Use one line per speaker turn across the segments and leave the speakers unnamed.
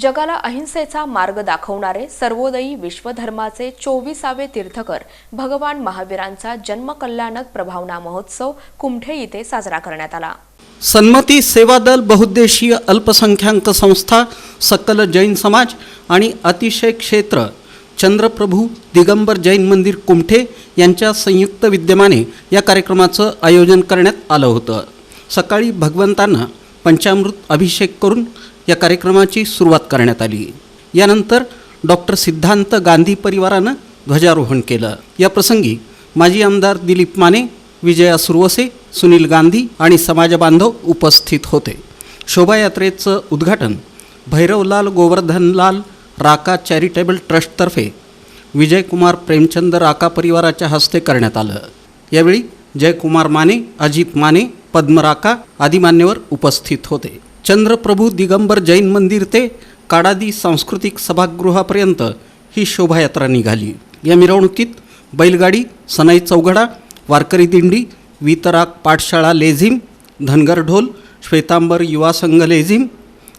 जगाला अहिंसेचा मार्ग दाखवणारे सर्वोदयी विश्वधर्माचे चोवीसावे तीर्थकर भगवान महावीरांचा जन्मकल्याणक प्रभावना महोत्सव कुमठे इथे साजरा करण्यात आला.
सन्मती सेवा दल बहुद्देशीय अल्पसंख्याक संस्था सकल जैन समाज आणि अतिशय क्षेत्र चंद्रप्रभू दिगंबर जैन मंदिर कुमठे यांच्या संयुक्त विद्यमाने या कार्यक्रमाचं आयोजन करण्यात आलं होतं. सकाळी भगवंतांना पंचामृत अभिषेक करून या कार्यक्रमाची सुरुवात करण्यात आली. यानंतर डॉक्टर सिद्धांत गांधी परिवारानं ध्वजारोहण केलं. या प्रसंगी माजी आमदार दिलीप माने विजया सुरवसे सुनील गांधी आणि समाजबांधव उपस्थित होते. शोभायात्रेचं उद्घाटन भैरवलाल गोवर्धनलाल राका चॅरिटेबल ट्रस्टतर्फे विजयकुमार प्रेमचंद राका परिवाराच्या हस्ते करण्यात आलं. यावेळी जयकुमार माने अजित माने पद्म राका आदी मान्यवर उपस्थित होते. चंद्रप्रभू दिगंबर जैन मंदिर ते काडादी सांस्कृतिक सभागृहापर्यंत ही शोभायात्रा निघाली. या मिरवणुकीत बैलगाडी सनाई चौघडा वारकरी दिंडी वितराग पाठशाळा लेझिम धनगर ढोल श्वेतांबर युवा संघ लेझिम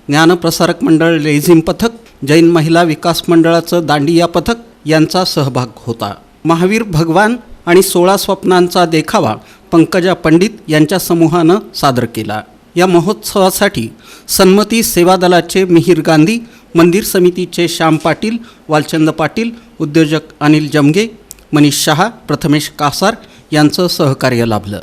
ज्ञानप्रसारक मंडळ लेझिम पथक जैन महिला विकास मंडळाचं दांडिया पथक यांचा सहभाग होता. महावीर भगवान आणि सोळा स्वप्नांचा देखावा पंकजा पंडित यांच्या समूहानं सादर केला. या महोत्सवासाठी सन्मती सेवा दलाचे मिहीर गांधी मंदिर समितीचे श्याम पाटील वालचंद पाटील उद्योजक अनिल जमगे मनीष शहा प्रथमेश कासार यांचं सहकार्य लाभलं.